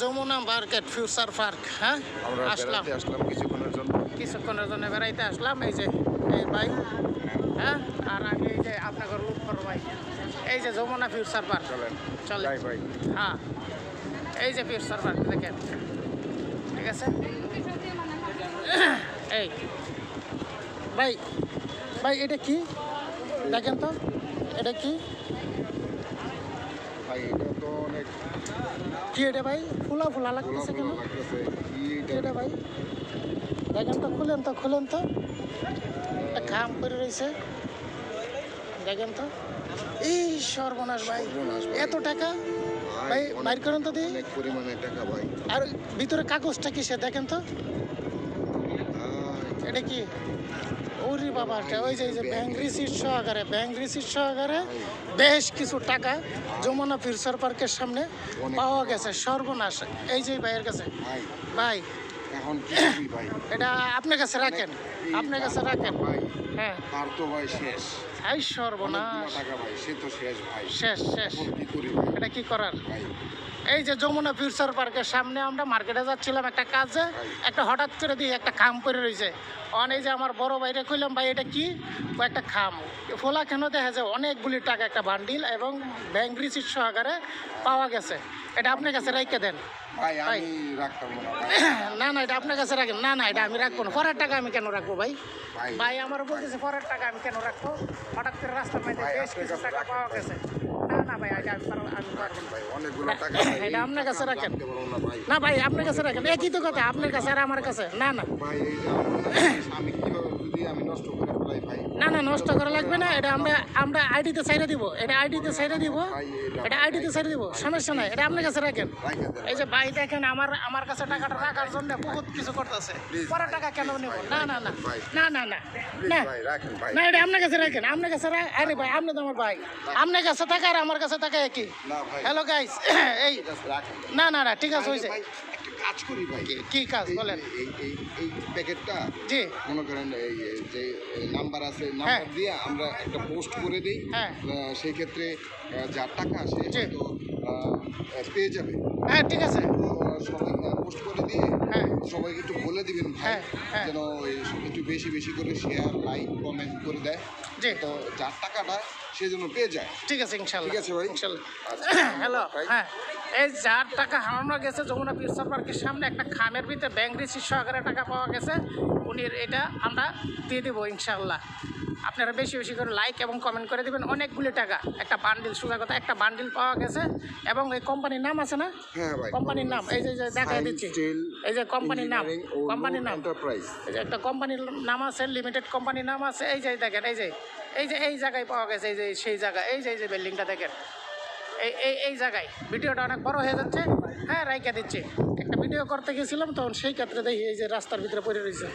Jamuna market future park হ্যাঁ? আসলাম। আসলাম কিছুক্ষণের জন্য। কিছুক্ষণের জন্য বেড়াইতে আসলাম এই যে এই ভাই হ্যাঁ? আর আমি এই যে আপনাকে লুট করো ভাই এই যে যমুনা ফিউচার পার্ক। চলেন। চলে ভাই। হ্যাঁ এই যে ফিউচার পার্ক দেখেন। ঠিক আছে? এই ভাই ভাই এটা কি? দেখেন তো এটা কি? ভাই এটা তো অনেক কি এটা ভাই? ফুলা ফুলা গোলা লাগতেছে কেন? কি এটা? ভাই? দেখেন তো খুলেন তো খুলেন তো। একটা খাম করে রয়েছে দেখেন তো। এই সর্বনাশ ভাই। এত টাকা? ভাই বাইর করেন তো অনেক পরিমাণে টাকা ভাই। আর ভিতরে কাগজটা কিসে দেখেন তো। এটা কি? ওরে বাবা ওই যে এই যে ব্যাংক রিসিট সহকারে ব্যাংক রিসিট সহকারে বেশ কিছু টাকা যমুনা ফিউচার পার্কের সামনে পাওয়া গেছে সর্বনাশ। এই যে ভাইয়ের কাছে। ভাই ভাই। এখন ভাই? এটা আপনার কাছে রাখেন আপনার কাছে রাখেন। ভাই হ্যাঁ। তার তো ভাই শেষ। সর্বনাশ। টাকা ভাই সে তো শেষ ভাই। শেষ শেষ। এটা কি করার? ভাই এই যে যমুনা ফিউচার পার্কের সামনে আমরা মার্কেটে যাচ্ছিলাম একটা কাজে একটা হঠাৎ করে দিয়ে একটা খাম পরে রয়েছে। অন এই যে আমার বড় ভাইরে কইলাম ভাই এটা কি? একটা খাম। ফোলা কেন দেখা যায় অনেকগুলি টাকা একটা বান্ডিল এবং ব্যাংক রিসিট সহকারে পাওয়া গেছে। এটা আপনার কাছে রেখে দেন। না। না এটা আপনার কাছে রাখেন। না না এটা আমি রাখব না। পরের টাকা আমি কেন রাখব ভাই? ভাই। ভাই আমার বলতেছে পরের টাকা আমি কেন রাখব? হঠাৎ করে রাস্তার মধ্যে বেশ কিছু টাকা পাওয়া গেছে। না ভাই এটা আমি পারব আমি পারব ভাই অনেকগুলো টাকা এটা আপনার কাছে রাখেন। না ভাই। আপনার কাছে রাখেন। একই তো কথা আপনার কাছে আর আমার কাছে? না না। ভাই আমি কীভাবে যদি আমি নষ্ট করে ফেলাই ভাই? না নষ্ট করা লাগবে না এটা আমরা আমরা আইডিতে সাইডে দিব এটা আইডিতে সাইডে দিব এটা আইডিতে সাইডে দিব সমস্যা নাই এটা আপনার কাছে রাখেন। এই যে ভাই দেখেন আমার আমার কাছে টাকাটা রাখার জন্য বহুত কিছু করতেছে পরে টাকা কেন নেব? না না না না না না না রাখেন ভাই। না এটা আপনার কাছে রাখেন আপনার কাছে আরে ভাই আপনি তো আমার ভাই আপনার কাছে টাকা আর আমার কাছে টাকা একই। না ভাই। হ্যালো গাইস এই না না না ঠিক আছে হয়েছে। কাজ করি ভাই। কি- কাজ? বলেন। এই এই এই প্যাকেটটা জি। মনে করেন এই যে নাম্বার আছে হ্যাঁ। নাম্বার দিয়ে আমরা একটা পোস্ট করে দিই। হ্যাঁ। সেই ক্ষেত্রে যার টাকা সে আহ, পেয়ে যাবে। হ্যাঁ ঠিক আছে। সবাই পোস্ট করে দিয়ে হ্যাঁ। সবাইকে একটু বলে দিবেন হ্যাঁ, হ্যাঁ। যেন একটু বেশি বেশি করে শেয়ার লাইক কমেন্ট করে দেয়। জি। তো যার টাকাটা সে যেন পেয়ে যায়। ঠিক আছে ইনশাল্লাহ। ঠিক আছে ভাই। ইনশাল্লাহ। আচ্ছা, হ্যালো হ্যাঁ। এই যার টাকা হারানো গেছে যমুনা ফিউচার পার্কের সামনে একটা খামের ভিতরে ব্যাংক রিসিট সহকারে টাকা পাওয়া গেছে উনি এটা আমরা দিয়ে দেবো ইনশাল্লাহ আপনারা বেশি বেশি করে লাইক এবং কমেন্ট করে দেবেন। অনেকগুলি টাকা একটা বান্ডিল সোজা কথা একটা বান্ডিল পাওয়া গেছে এবং এই কোম্পানির নাম আছে না? হ্যাঁ কোম্পানির নাম এই যে দেখাই দিচ্ছি। এই যে কোম্পানির নাম কোম্পানির নাম। এই যে একটা কোম্পানির নাম আছে লিমিটেড কোম্পানির নাম আছে এই যে দেখেন এই যে এই যে এই জায়গায় পাওয়া গেছে এই যে সেই জায়গা এই যে এই যে বিল্ডিংটা দেখেন। এই এই এই জায়গায়। ভিডিওটা অনেক বড় হয়ে যাচ্ছে। হ্যাঁ রাইকা দিচ্ছে। একটা ভিডিও করতে গেছিলাম, তখন সেই ক্ষেত্রে দেখি এই যে রাস্তার ভিতরে পড়ে রয়েছে।